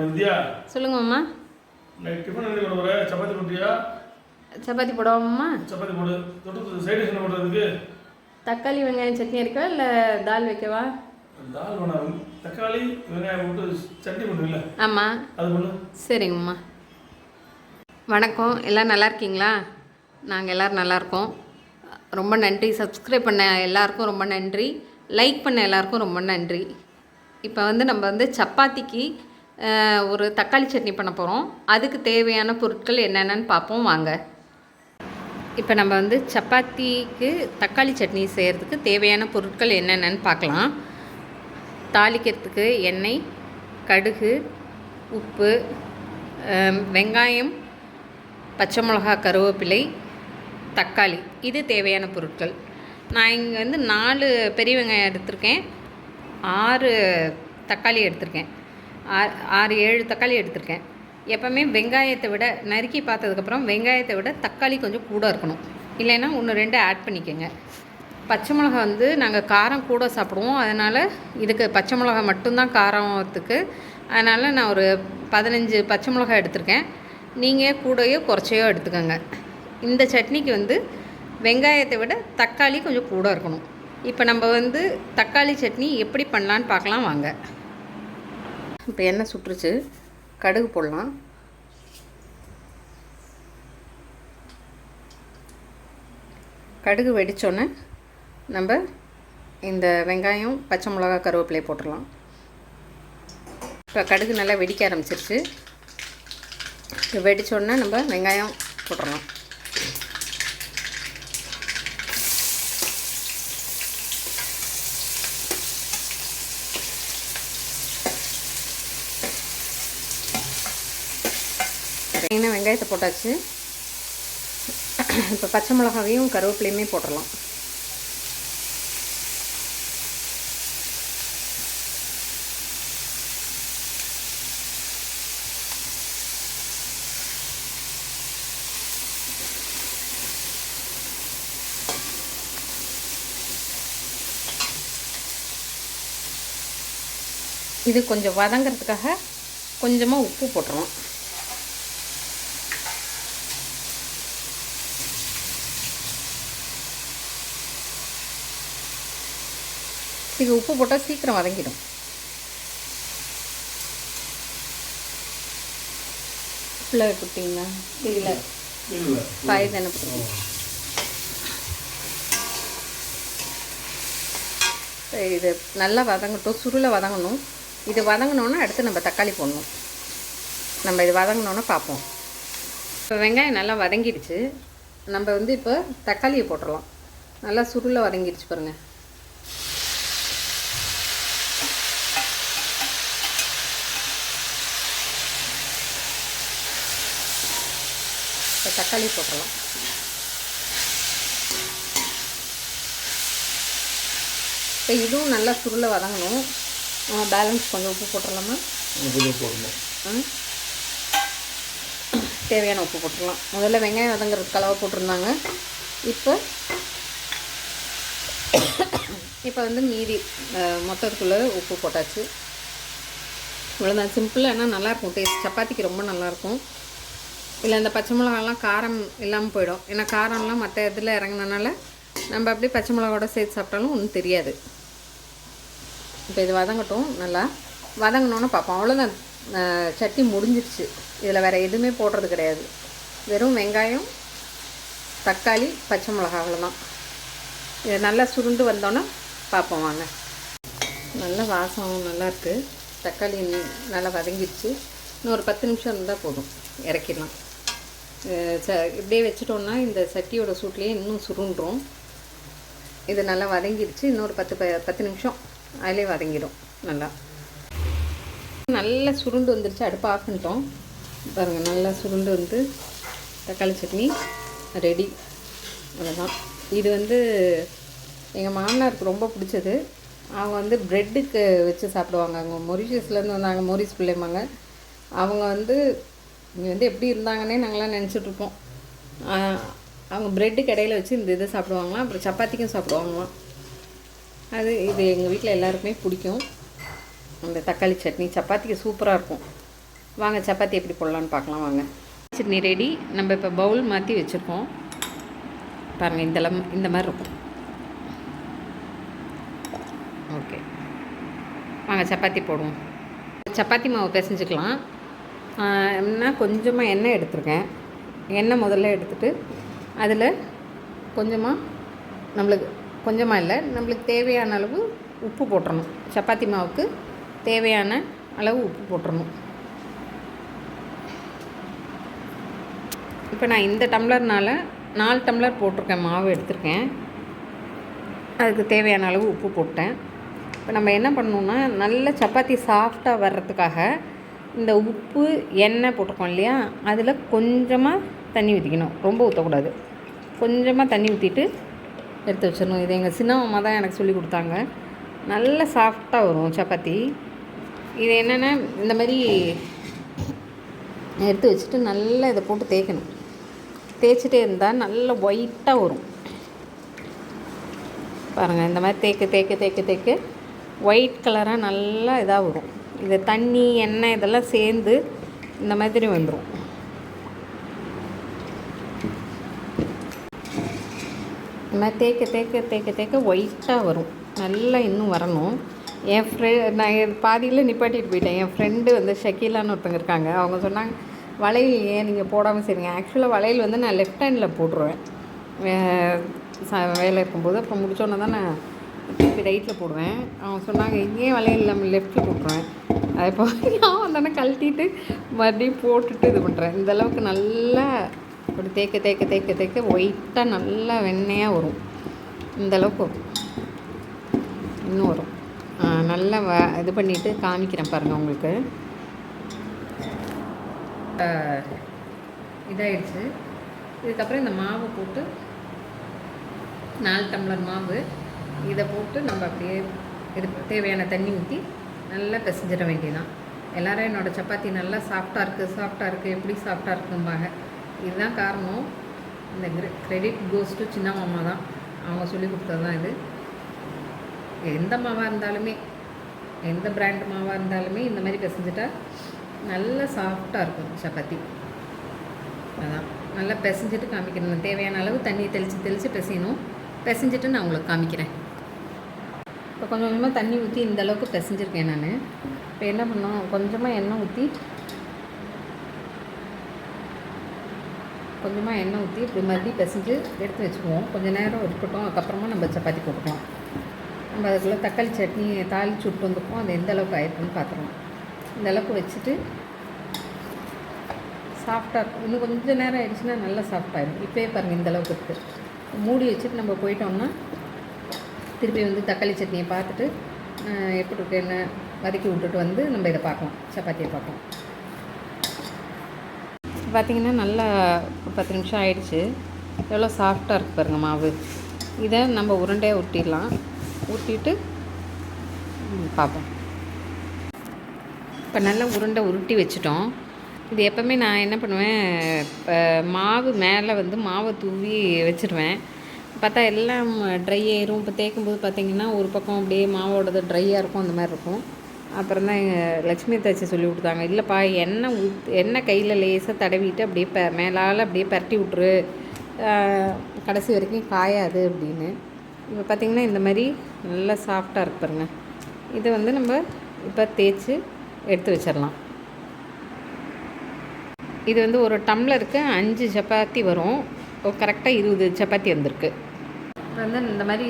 வித்யா சொல்லுங்க மாமா. டிஃபன் என்ன கொண்டு வர சப்பாத்தி போட்டியா? சப்பாத்தி போடுவோம்மா சப்பாத்தி போடு. தொட்டு சைட் டிஷ் தக்காளி வெங்காயம் சட்னி இருக்கவா இல்லை தால் வைக்கவா? தால் வேணாம். தக்காளி வெங்காயம் போட்டு சட்னி பண்ணுறீங்களா ஆமாம் அது பண்ணு. சரிங்கம்மா வணக்கம். எல்லோரும் நல்லா இருக்கீங்களா? நாங்கள் எல்லோரும் நல்லா இருக்கோம். ரொம்ப நன்றி. சப்ஸ்கிரைப் பண்ண எல்லாருக்கும் ரொம்ப நன்றி. லைக் பண்ண எல்லாருக்கும் ரொம்ப நன்றி. இப்போ வந்து நம்ம வந்து சப்பாத்திக்கு ஒரு தக்காளி சட்னி பண்ண போகிறோம் அதுக்கு தேவையான பொருட்கள் என்னென்னு பார்ப்போம் வாங்க. இப்போ நம்ம வந்து சப்பாத்திக்கு தக்காளி சட்னி செய்கிறதுக்கு தேவையான பொருட்கள் என்னென்னு பார்க்கலாம். தாளிக்கிறதுக்கு எண்ணெய் கடுகு உப்பு வெங்காயம் பச்சை மிளகா கருவேப்பிலை தக்காளி. இது தேவையான பொருட்கள். நான் இங்கே வந்து நாலு பெரிய வெங்காயம் எடுத்திருக்கேன். ஆறு தக்காளி எடுத்திருக்கேன். ஆறு ஏழு தக்காளி எடுத்திருக்கேன். எப்போவுமே வெங்காயத்தை விட நறுக்கி பார்த்ததுக்கப்புறம் வெங்காயத்தை விட தக்காளி கொஞ்சம் கூட இருக்கணும். இல்லைன்னா ஒன்று ரெண்டு ஆட் பண்ணிக்கோங்க. பச்சை மிளகா வந்து நாங்கள் காரம் கூட சாப்பிடுவோம். அதனால் இதுக்கு பச்சை மிளகா மட்டும்தான் காரத்துக்கு. அதனால் நான் ஒரு பதினஞ்சு பச்சை மிளகா எடுத்திருக்கேன். நீங்கள் கூடயோ குறைச்சையோ எடுத்துக்கோங்க. இந்த சட்னிக்கு வந்து வெங்காயத்தை விட தக்காளி கொஞ்சம் கூட இருக்கணும். இப்போ நம்ம வந்து தக்காளி சட்னி எப்படி பண்ணலான்னு பார்க்கலாம் வாங்க. இப்போ எண்ணெய் சுட்டுருச்சு. கடுகு போடலாம். கடுகு வெடித்தோன்னே நம்ம இந்த வெங்காயம் பச்சை மிளகா கருவேப்பிலை போட்டுடலாம். இப்போ கடுகு நல்லா வெடிக்க ஆரம்பிச்சிருச்சு. இது வெடித்தோடனே நம்ம வெங்காயம் போட்டுடலாம் என்ன வெங்காயத்தை போட்டாச்சு. இப்போ பச்சை மிளகாவையும் கருவேப்பிலையுமே போட்டுடலாம் இது கொஞ்சம் வதங்கிறதுக்காக கொஞ்சமாக உப்பு போட்டுருவோம் இது உப்பு போட்டால் சீக்கிரம் வதங்கிடும் ஃபுல்லாக போட்டிங்களா இல்லை இல்லை பாய் தானே இது நல்லா வதங்கட்டும் சுருளை வதங்கணும் இது வதங்கினோன்னா அடுத்து நம்ம தக்காளி போடணும் நம்ம இது வதங்கினோன்னா பார்ப்போம் இப்போ வெங்காயம் நல்லா வதங்கிடுச்சு நம்ம வந்து இப்போ தக்காளியை போட்டுடலாம் நல்லா சுருளை வதங்கிடுச்சு பாருங்கள் இப்போ தக்காளி போட்டுடலாம். இப்போ இதுவும் நல்லா சுருளை வதங்கணும். பேலன்ஸ் கொஞ்சம் உப்பு போட்டுடலாமா? கொஞ்சம் போடணும். தேவையான உப்பு போட்டுடலாம். முதல்ல வெங்காயம் வதங்குறதுக்கு அளவு போட்டிருந்தாங்க. இப்போ இப்போ வந்து மீதி மொத்தத்துக்குள்ள உப்பு போட்டாச்சு. இவ்வளோதான் சிம்பிளாக ஆனால் நல்லாயிருக்கும் டேஸ்ட் சப்பாத்திக்கு ரொம்ப நல்லாயிருக்கும் இல்லை இந்த பச்சை மிளகாலாம் காரம் இல்லாமல் போயிடும். ஏன்னா காரம்லாம் மற்ற இதில் இறங்குனனால நம்ம அப்படியே பச்சை மிளகாவோட சேர்த்து சாப்பிட்டாலும் ஒன்றும் தெரியாது. இப்போ இது வதங்கட்டும் நல்லா வதங்கினோன்னு பார்ப்போம். அவ்வளோதான் சட்டி சட்னி முடிஞ்சிருச்சு. இதில் வேறு எதுவுமே போடுறது கிடையாது. வெறும் வெங்காயம் தக்காளி பச்சை மிளகா அவ்வளோதான் இது நல்லா சுருண்டு வந்தோன்னே பார்ப்போம் வாங்க. நல்ல வாசம் நல்லாயிருக்கு தக்காளி நல்லா வதங்கிடுச்சு இன்னும் ஒரு பத்து நிமிஷம் இருந்தால் போதும். இறக்கிடலாம். ச இப்படியே வச்சிட்டோன்னா இந்த சட்டியோட சூட்லேயே இன்னும் சுருண்டுரும். இது நல்லா வதங்கிடுச்சு இன்னொரு பத்து ப பத்து நிமிஷம் அதிலே வதங்கிடும். நல்லா. நல்லா சுருண்டு வந்துருச்சு. அடுப்பு ஆஃப் பண்ணிட்டோம். பாருங்கள் நல்லா சுருண்டு வந்து தக்காளி சட்னி ரெடி அவ்வளோதான் இது வந்து எங்கள் மாமனாருக்கு ரொம்ப பிடிச்சது. அவங்க வந்து ப்ரெட்டுக்கு வச்சு சாப்பிடுவாங்க. அவங்க மொரிஷியஸ்லேருந்து வந்தாங்க. மொரிஸ் பிள்ளைமாங்க அவங்க வந்து இங்கே வந்து எப்படி இருந்தாங்கன்னே நாங்களாம் நினச்சிட்ருப்போம் அவங்க ப்ரெட்டு கடையில் வச்சு இந்த இதை சாப்பிடுவாங்களாம் அப்புறம் சப்பாத்திக்கும் சாப்பிடுவாங்களாம். அது இது எங்கள் வீட்டில் எல்லாருக்குமே பிடிக்கும். அந்த தக்காளி சட்னி சப்பாத்திக்கு சூப்பராக இருக்கும். வாங்க சப்பாத்தி எப்படி போடலான்னு பார்க்கலாம் வாங்க. சட்னி ரெடி நம்ம இப்போ பவுல் மாற்றி வச்சுருக்கோம். பாருங்கள் இந்த இந்த மாதிரி இருக்கும். ஓகே வாங்க சப்பாத்தி போடுவோம். சப்பாத்தி மாவு பிசைஞ்சுக்கலாம். என்ன கொஞ்சமாக எண்ணெய் எடுத்திருக்கேன். எண்ணெய் முதல்ல எடுத்துகிட்டு அதில் கொஞ்சமாக நம்மளுக்கு கொஞ்சமாக இல்லை நம்மளுக்கு தேவையான அளவு உப்பு போட்டுடணும் சப்பாத்தி மாவுக்கு தேவையான அளவு உப்பு போட்டுறணும். இப்போ நான் இந்த டம்ளர்னால் நாலு டம்ளர் போட்டிருக்கேன் மாவு எடுத்திருக்கேன். அதுக்கு தேவையான அளவு உப்பு போட்டேன். இப்போ நம்ம என்ன பண்ணணுன்னா நல்ல சப்பாத்தி சாஃப்டாக வர்றதுக்காக இந்த உப்பு எண்ணெய் போட்டிருக்கோம் இல்லையா? அதில் கொஞ்சமாக தண்ணி ஊற்றிக்கணும். ரொம்ப ஊற்றக்கூடாது. கொஞ்சமாக தண்ணி ஊற்றிட்டு எடுத்து வச்சிடணும். இது எங்கள் சின்ன அம்மா தான் எனக்கு சொல்லி கொடுத்தாங்க. நல்ல சாஃப்டாக வரும் சப்பாத்தி. இது என்னென்னா இந்த மாதிரி எடுத்து வச்சுட்டு நல்லா இதை போட்டு தேய்க்கணும். தேய்ச்சிட்டே இருந்தால் நல்ல ஒயிட்டாக வரும். பாருங்கள் இந்த மாதிரி தேய்க்க தேய்க்க தேய்க்க தேய்க்க ஒயிட் கலராக நல்லா இதாக வரும். இது தண்ணி எண்ணெய் இதெல்லாம் சேர்ந்து இந்த மாதிரி வந்துடும் நான் தேக்க தேய்க்க தேய்க்க தேய்க்க தேய்க்க ஒயிட்டாக வரும். நல்லா இன்னும் வரணும். என் ஃப்ரெ நான் பாதியில் நிப்பாட்டிட்டு போயிட்டேன். என் ஃப்ரெண்டு வந்து ஷக்கீலான்னு ஒருத்தங்க இருக்காங்க. அவங்க சொன்னாங்க வளையல் ஏன் நீங்கள் போடாமல் சரிங்க ஆக்சுவலாக வளையல் வந்து நான் லெஃப்ட் ஹேண்டில் போட்டுருவேன். வே- வேலை இருக்கும்போது. அப்புறம் முடிச்சோன்னே தான் நான் திருப்பி ரைட்டில் போடுவேன். அவங்க சொன்னாங்க இங்கேயும் வளையல் இல்லாமல் லெஃப்ட்டில் போட்டுருவேன். அதை இப்போ நான் வந்தோடனே கழட்டிட்டு மறுபடியும் போட்டுட்டு இது பண்ணுறேன் இந்த அளவுக்கு நல்லா அப்படி தேய்க்க தேய்க்க தேய்க்க தேய்க்க ஒயிட்டாக நல்லா வெண்ணையாக வரும். இந்த அளவுக்கு வரும். இன்னும் வரும். நல்லா வ இது பண்ணிவிட்டு காமிக்கிறேன் பாருங்கள் உங்களுக்கு. இதாகிடுச்சு இதுக்கப்புறம் இந்த மாவை போட்டு நாலு டம்ளர் மாவு இதை போட்டு நம்ம அப்படியே இது தேவையான தண்ணி ஊற்றி நல்லா பிசைஞ்சிட வேண்டியதான் எல்லோரும் என்னோட சப்பாத்தி நல்லா சாஃப்டாக இருக்குது சாஃப்டாக இருக்குது எப்படி சாஃப்டாக இருக்கும்பாங்க. இதுதான் காரணம். இந்த கிரெடிட் கோஸ் டு சின்ன மாமா தான். அவங்க சொல்லி கொடுத்தது தான் இது. எந்த மாவாக இருந்தாலுமே எந்த பிராண்ட் மாவாக இருந்தாலுமே இந்த மாதிரி பிசைஞ்சிட்டா நல்ல சாஃப்டாக இருக்கும் சப்பாத்தி. அதான். நல்லா பிசைஞ்சிட்டு காமிக்கணும். தேவையான அளவு தண்ணி தெளித்து தெளித்து பிசையணும். பிசைஞ்சிட்டு நான் உங்களுக்கு காமிக்கிறேன். இப்போ கொஞ்சம் கொஞ்சமாக தண்ணி ஊற்றி இந்த அளவுக்கு பிசைஞ்சிருக்கேன் நான். இப்போ என்ன பண்ணோம் கொஞ்சமாக எண்ணெய் ஊற்றி கொஞ்சமாக எண்ணெய் ஊற்றி இப்படி மறுபடியும் பிசைஞ்சு எடுத்து வச்சுக்குவோம். கொஞ்சம் நேரம் இருக்கட்டும். அதுக்கப்புறமா நம்ம சப்பாத்தி போட்டுக்கலாம். நம்ம அதுக்குள்ளே தக்காளி சட்னி தாளிச்சு விட்டு வந்துருக்கோம் அது எந்த அளவுக்கு ஆயிருக்குன்னு பார்த்துருவோம் இந்த அளவுக்கு வச்சுட்டு சாஃப்டாக இருக்கும். இன்னும் கொஞ்சம் நேரம் ஆயிடுச்சுன்னா நல்லா சாஃப்டாகிடும் இப்போயே பாருங்கள் இந்த அளவுக்கு இருக்குது மூடி வச்சுட்டு நம்ம போயிட்டோம்னா திருப்பி வந்து தக்காளி சட்னியை பார்த்துட்டு எப்படி இருக்கு என்ன வதக்கி விட்டுட்டு வந்து நம்ம இதை பார்க்கலாம் சப்பாத்தியை பார்க்கலாம் பார்த்தீங்கன்னா நல்லா பத்து நிமிஷம் ஆயிடுச்சு. எவ்வளோ சாஃப்டாக இருக்கு பாருங்கள் மாவு. இதை நம்ம உருண்டையாக உருட்டிடலாம் ஊட்டிட்டு பார்ப்போம். இப்போ நல்லா உருண்டை உருட்டி வச்சுட்டோம். இது எப்போவுமே நான் என்ன பண்ணுவேன் இப்போ மாவு மேலே வந்து மாவை தூவி வச்சுருவேன். பார்த்தா எல்லாம் ட்ரை ஆயிரும். இப்போ தேய்க்கும்போது பார்த்தீங்கன்னா ஒரு பக்கம் அப்படியே மாவோடது ட்ரையாக இருக்கும் அந்த மாதிரி இருக்கும். அப்புறம் தான் எங்கள் லட்சுமி தாச்சி சொல்லி கொடுத்தாங்க. இல்லைப்பா எண்ணெய் ஊத் எண்ணெய் கையில் லேசாக தடவிட்டு அப்படியே ப மேலால் அப்படியே பரட்டி விட்ரு கடைசி வரைக்கும் காயாது அப்படின்னு. இப்போ பார்த்தீங்கன்னா இந்த மாதிரி நல்லா சாஃப்டாக இருக்கு பாருங்க. இதை வந்து நம்ம இப்போ தேய்ச்சி எடுத்து வச்சிடலாம். இது வந்து ஒரு டம்ளருக்கு அஞ்சு சப்பாத்தி வரும். கரெக்டாக இருபது சப்பாத்தி வந்திருக்கு. வந்து இந்த மாதிரி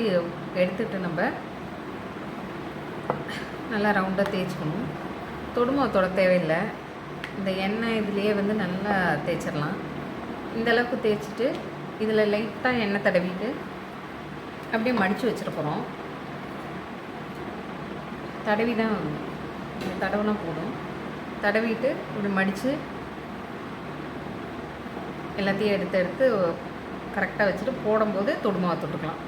எடுத்துகிட்டு நம்ம நல்லா ரவுண்டாக தேய்ச்சிக்கணும். தொடுமாவு தொட தேவையில்லை. இந்த எண்ணெய் இதுலேயே வந்து நல்லா தேய்ச்சிடலாம். இந்த அளவுக்கு தேய்ச்சிட்டு இதில் லைட்டாக எண்ணெய் தடவிட்டு அப்படியே மடித்து வச்சுருக்குறோம் தடவி தான் தடவுனா போதும். தடவிட்டு இப்படி மடித்து எல்லாத்தையும் எடுத்து எடுத்து கரெக்டாக வச்சுட்டு போடும்போது தொடுமாவை தொட்டுக்கலாம்.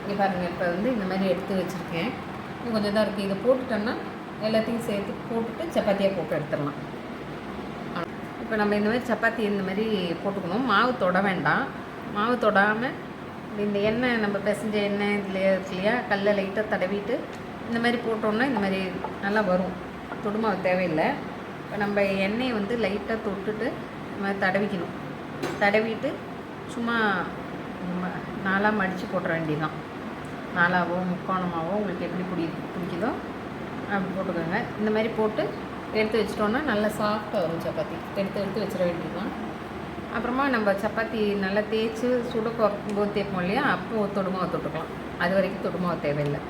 இங்கே பாருங்கள் இப்போ வந்து இந்த மாதிரி எடுத்து வச்சுருக்கேன். இன்னும் கொஞ்சம் தான் இருக்குது இதை போட்டுட்டோம்னா எல்லாத்தையும் சேர்த்து போட்டுட்டு சப்பாத்தியாக போட்டு எடுத்துடலாம். இப்போ நம்ம இந்த மாதிரி சப்பாத்தி இந்த மாதிரி போட்டுக்கணும். மாவு தொட வேண்டாம். மாவு தொடாமல் இந்த எண்ணெய் நம்ம பிசைஞ்ச எண்ணெய் இதில் இருக்கு இல்லையா? கல்லை லைட்டாக தடவிட்டு இந்த மாதிரி போட்டோம்னா இந்த மாதிரி நல்லா வரும். தொடுமாவு தேவையில்லை. இப்போ நம்ம எண்ணெயை வந்து லைட்டாக தொட்டுட்டு இந்த மாதிரி தடவிக்கணும். தடவிட்டு சும்மா நாலாக மடித்து போட்டுற வேண்டியதுதான். நாலாவோ முக்கோணமாவோ உங்களுக்கு எப்படி பிடி பிடிக்குதோ அப்படி போட்டுக்கோங்க. இந்த மாதிரி போட்டு எடுத்து வச்சிட்டோன்னா நல்லா சாஃப்டாக வரும் சப்பாத்தி. எடுத்து எடுத்து வச்சிட வேண்டியதுதான். அப்புறமா நம்ம சப்பாத்தி நல்லா தேய்ச்சி சுட போது தேய்ப்போம் இல்லையா? அப்போ தொடுமாவை தொட்டுக்கலாம். அது வரைக்கும் தொடுமாவை தேவையில்லை.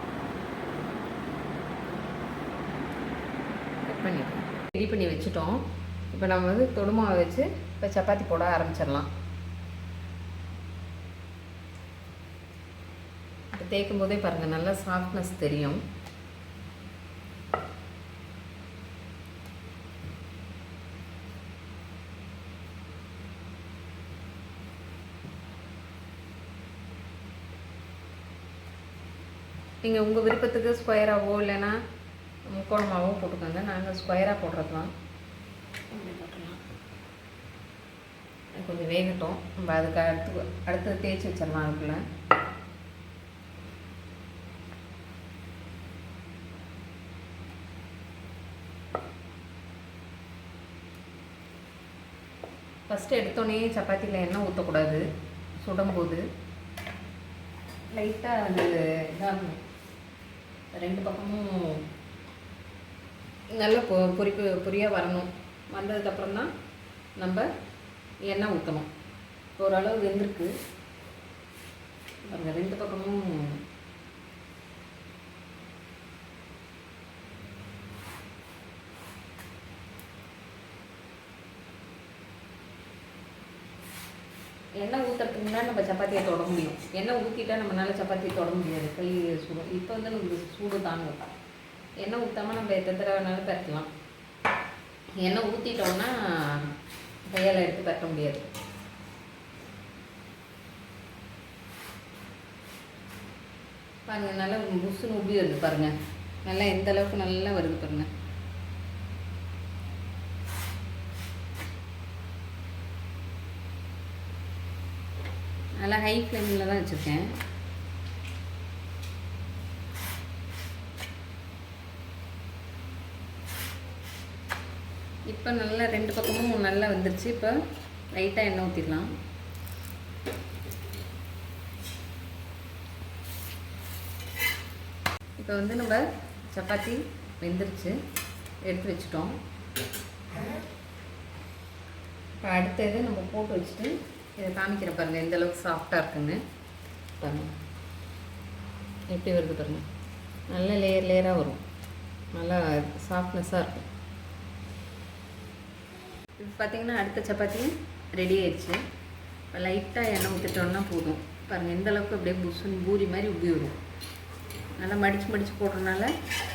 கட் ரெடி பண்ணி வச்சுட்டோம். இப்போ நம்ம வந்து தொடுமாவை வச்சு இப்போ சப்பாத்தி போட ஆரம்பிச்சிடலாம். இப்போ தேய்க்கும் போதே பாருங்கள் நல்லா சாஃப்ட்னஸ் தெரியும். நீங்கள் உங்கள் விருப்பத்துக்கு ஸ்கொயராகவோ இல்லைன்னா முக்கோணமாகவோ போட்டுக்கோங்க. நாங்கள் ஸ்கொயராக போடுறது தான் பார்க்கலாம். கொஞ்சம் வேகட்டும். நம்ம அதுக்கு அடுத்து அடுத்து தேய்ச்சி வச்சிடலாம் அதுக்குள்ள. ஃபஸ்ட்டு எடுத்தோடனே சப்பாத்தியில் எண்ணெய் ஊற்றக்கூடாது சுடும்போது. லைட்டாக அது இதாகணும் ரெண்டு பக்கமும் நல்லா பொ பொரிப்பு பொரியாக வரணும். வந்ததுக்கப்புறம் தான் நம்ம எண்ணெய் ஊற்றணும் இப்போ ஓரளவு வெந்திருக்கு. அந்த ரெண்டு பக்கமும் எண்ணெய் ஊற்றுறதுக்கு முன்னாடி நம்ம சப்பாத்தியை தொட முடியும். எண்ணெய் ஊற்றிட்டா நம்மளால சப்பாத்தி தொட முடியாது. கை சூடும். இப்போ வந்து நமக்கு சூடு தாங்க. எண்ணெய் ஊற்றாம நம்ம எத்தனை தடவை வேணாலும் பரட்டலாம். எண்ணெய் ஊற்றிட்டோம்னா கையால் எடுத்து பரட்ட முடியாது. பாருங்க நல்லா புஷ்ஷுன்னு உப்பி வருது பாருங்க. நல்லா எந்த அளவுக்கு நல்லா வருது பாருங்க. நல்லா ஹை ஃப்ளேமில் தான் வச்சுருக்கேன். இப்போ நல்லா ரெண்டு பக்கமும் நல்லா வந்துருச்சு. இப்போ லைட்டாக எண்ணெய் ஊற்றிடலாம் இப்போ வந்து நம்ம சப்பாத்தி வெந்துருச்சு. எடுத்து வச்சுட்டோம். இப்போ அடுத்தது நம்ம போட்டு வச்சுட்டு இதை காமிக்கிற பாருங்கள் எந்த அளவுக்கு சாஃப்டாக இருக்குன்னு. பாருங்கள் எப்படி வருது பாருங்கள் நல்ல லேயர் லேயராக வரும். நல்லா சாஃப்ட்னஸாக இருக்கும். இப்போ பார்த்திங்கன்னா அடுத்த சப்பாத்தி ரெடி ஆயிடுச்சு. இப்போ லைட்டாக எண்ணெய் ஊற்றிட்டோம்னா போதும். பாருங்கள் எந்த அளவுக்கு அப்படியே புசுன்னு பூரி மாதிரி உப்பி வரும். நல்லா மடித்து மடித்து போடுறதுனால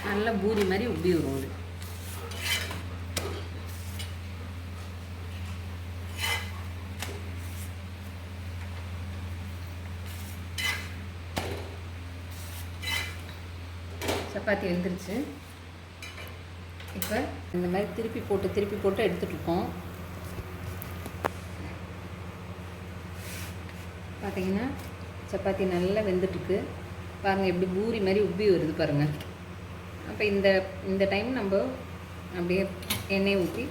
நல்லா பூரி மாதிரி உப்பி வரும் அது. சப்பாத்தி வெந்துருச்சு. இப்போ இந்த மாதிரி திருப்பி போட்டு திருப்பி போட்டு எடுத்துகிட்ருக்கோம் பார்த்தீங்கன்னா சப்பாத்தி நல்லா வெந்துட்டுருக்கு. பாருங்கள் எப்படி பூரி மாதிரி உப்பி வருது பாருங்கள் அப்போ இந்த இந்த டைம் நம்ம அப்படியே எண்ணெய் ஊற்றி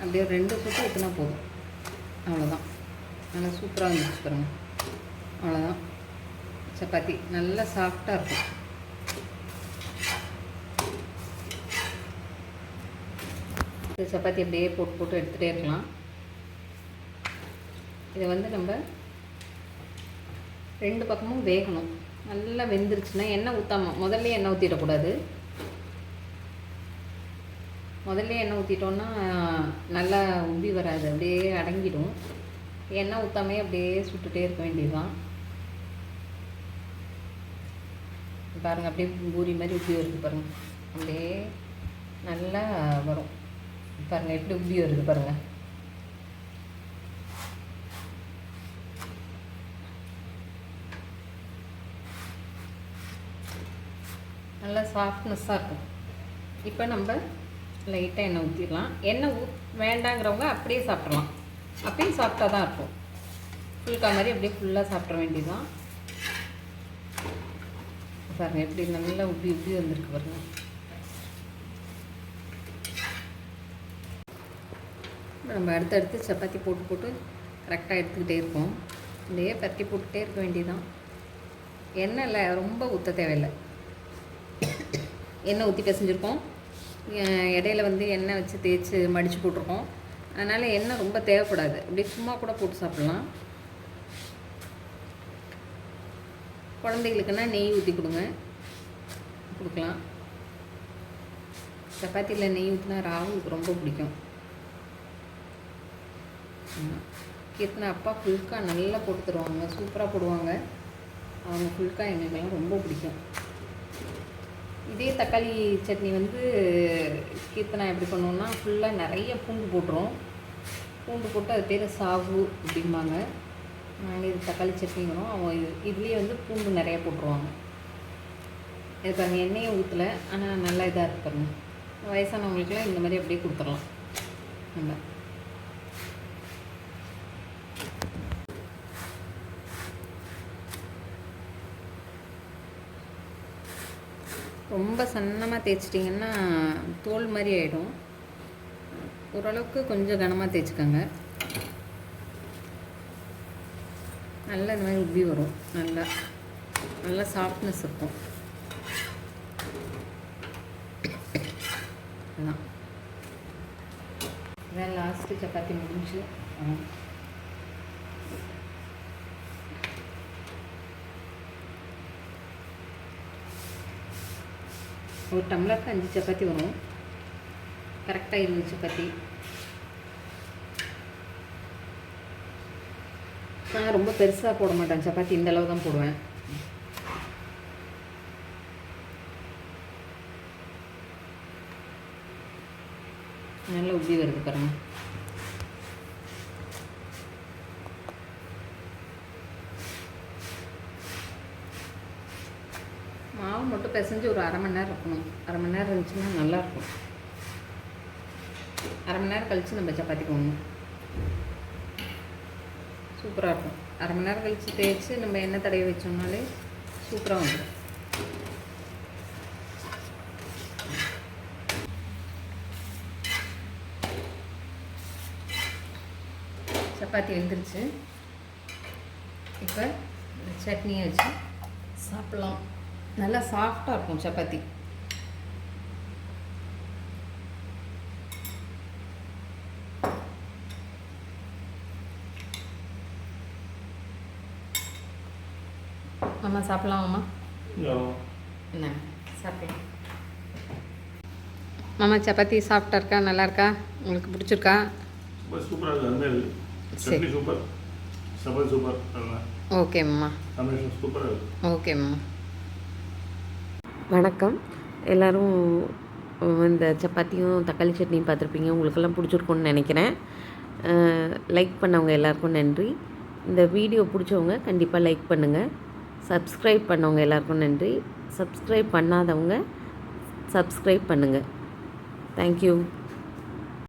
அப்படியே ரெண்டு சுட்டு ஊற்றினா போதும். அவ்வளோதான் நல்லா சூப்பராக வந்துச்சு பாருங்கள் அவ்வளோதான் சப்பாத்தி நல்லா சாஃப்டாக இருக்கும். சப்பாத்தி அப்படியே போட்டு போட்டு எடுத்துகிட்டே இருக்கலாம். இதை வந்து நம்ம ரெண்டு பக்கமும் வேகணும். நல்லா வெந்துருச்சுன்னா எண்ணெய் ஊற்றாம முதல்ல எண்ணெய் ஊற்றிடக்கூடாது முதல்ல எண்ணெய் ஊற்றிட்டோன்னா நல்லா உப்பி வராது அப்படியே அடங்கிடும். எண்ணெய் ஊற்றாமே அப்படியே சுட்டுட்டே இருக்க வேண்டியதுதான். பாருங்கள் அப்படியே பூரி மாதிரி உப்பி வருது பாருங்கள் அப்படியே நல்லா வரும். பாருங்கள் எப்படி உப்பி வருது பாருங்கள் நல்லா சாஃப்ட்னஸ்ஸாக இருக்கும். இப்போ நம்ம லைட்டாக எண்ணெய் ஊற்றிடலாம் எண்ணெய் ஊ வேண்டாங்கிறவங்க அப்படியே சாப்பிட்றலாம் அப்படியும் சாப்பிட்டா தான் இருக்கும். ஃபுல்கா மாதிரி அப்படியே ஃபுல்லாக சாப்பிட வேண்டியதுதான். பாருங்கள் எப்படி நல்லா உப்பி உப்பி வந்திருக்கு பாருங்கள் நம்ம அடுத்தடுத்து சப்பாத்தி போட்டு போட்டு கரெக்டாக எடுத்துக்கிட்டே இருப்போம். இப்படியே பரட்டி போட்டுகிட்டே இருக்க வேண்டியதான் எண்ணெய் இல்லை ரொம்ப ஊற்ற தேவையில்லை. எண்ணெய் ஊற்றி பிசைஞ்சிருக்கோம். இடையில வந்து எண்ணெய் வச்சு தேய்ச்சி மடித்து போட்டிருக்கோம். அதனால் எண்ணெய் ரொம்ப தேவைப்படாது. அப்படியே சும்மா கூட போட்டு சாப்பிட்லாம். குழந்தைகளுக்குன்னா நெய் ஊற்றி கொடுங்க. கொடுக்கலாம். சப்பாத்தியில் நெய் ஊற்றினா ராகுலுக்கு ரொம்ப பிடிக்கும். கீர்த்தனை அப்பா ஃபுல்கா நல்லா போட்டு தருவாங்க சூப்பராக போடுவாங்க. அவங்க ஃபுல்கா எங்களுக்கெல்லாம் ரொம்ப பிடிக்கும். இதே தக்காளி சட்னி வந்து கீர்த்தனை எப்படி பண்ணுவோம்னா ஃபுல்லாக நிறைய பூண்டு போட்டுரும். பூண்டு போட்டு அது பேர் சாகு அப்படிம்பாங்க. நாங்கள் இது தக்காளி சட்னி வரும். அவங்க இது இதுலேயே வந்து பூண்டு நிறைய போட்டுருவாங்க. இது பாருங்கள் எண்ணெயை ஊற்றலை ஆனால் நல்லா இதாக இருக்கு பாருங்கள் வயசானவங்களுக்குலாம் இந்த மாதிரி அப்படியே கொடுத்துடலாம். நம்ம ரொம்ப சன்னமாக தேய்ச்சிட்டிங்கன்னா தோல் மாதிரி ஆகிடும் ஓரளவுக்கு கொஞ்சம் கனமாக தேய்ச்சிக்கோங்க. நல்லா இந்த மாதிரி உப்பி வரும். நல்லா நல்லா சாஃப்ட்னஸ் இருக்கும். அதான். இதான் லாஸ்ட்டு சப்பாத்தி முடிஞ்சு. ஆ. ஒரு டம்ளருக்கு அஞ்சு சப்பாத்தி வரும். கரெக்டாக இருபது சப்பாத்தி. நான் ரொம்ப பெருசாக போட மாட்டேன். சப்பாத்தி இந்த அளவு தான் போடுவேன். நல்லா உப்பி வருது பாருங்க மாவு மட்டும் பிசைஞ்சு ஒரு அரை மணி நேரம் இருக்கணும். அரை மணி நேரம் இருந்துச்சுன்னா நல்லாயிருக்கும். அரை மணி நேரம் கழித்து நம்ம சப்பாத்தி போடணும். சூப்பராக இருக்கும். அரை மணி நேரம் கழித்து தேய்ச்சி நம்ம எண்ணெய் தடவி வச்சோம்னாலே சூப்பராக வந்துடும். சப்பாத்தி வெந்துருச்சு. இப்போ சட்னியை வச்சு சாப்பிட்லாம். நல்லா சாஃப்டாக இருக்கும் சப்பாத்தி. அம்மா சாப்பிட்லாமாம்மா என்ன? சாப்பிடலாம் மாமா சப்பாத்தி சாஃப்டாக இருக்கா? நல்லா இருக்கா? உங்களுக்கு பிடிச்சிருக்கா? சூப்பராக சட்னி சூப்பர் சப்பாத்தி சூப்பர் இருக்குது ஓகேம்மா வணக்கம். எல்லோரும் இந்த சப்பாத்தியும் தக்காளி சட்னியும் பார்த்துருப்பீங்க. உங்களுக்கெல்லாம் பிடிச்சிருக்கும்னு நினைக்கிறேன். லைக் பண்ணவங்க எல்லாருக்கும் நன்றி. இந்த வீடியோ பிடிச்சவங்க கண்டிப்பாக லைக் பண்ணுங்கள் சப்ஸ்கிரைப் பண்ணவங்க எல்லாருக்கும் நன்றி. சப்ஸ்கிரைப் பண்ணாதவங்க சப்ஸ்கிரைப் பண்ணுங்கள் தேங்க்யூ